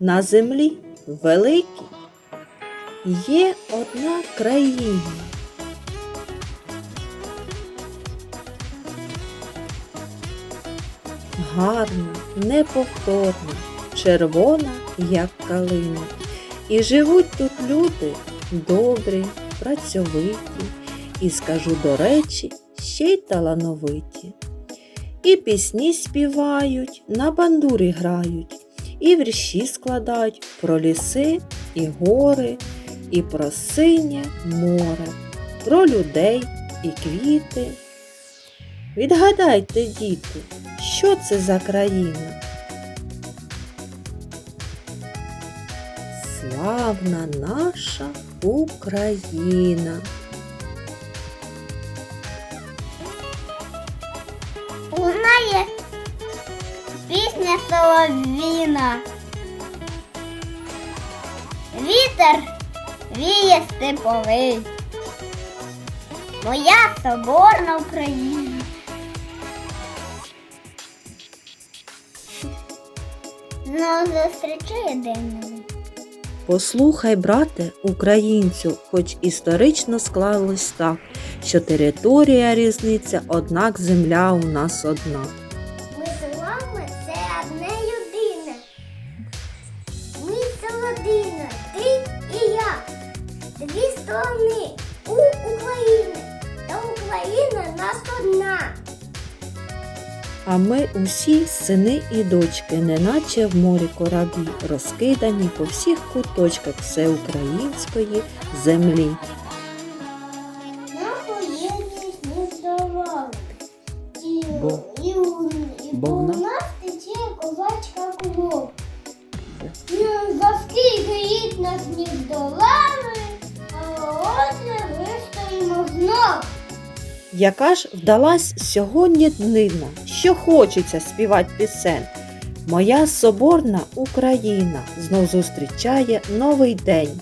на землі великій є одна країна. Гарна, неповторна, червона, як калина. І живуть тут люди добрі, працьовиті, і скажу до речі, ще й талановиті. І пісні співають, на бандурі грають, і вірші складають про ліси і гори, і про синє море, про людей і квіти. Відгадайте, діти, що це за країна? Славна наша Україна. Пісня соловіна. Вітер віє степовий. Моя соборна Україна. Знову зустрічає день. Послухай, брате, українцю, хоч історично склалось так, що територія різниця, однак земля у нас одна. Дві сторони у України. Та Україна нас одна. А ми усі сини і дочки, неначе в морі кораблі, розкидані по всіх куточках всеукраїнської землі. Бо- і, у- і бо бо в у нас- тече козачка кров. Ну, За скільки їх нас не здолали, Яка ж вдалась сьогодні днина, що хочеться співати пісень. Моя соборна Україна знов зустрічає новий день.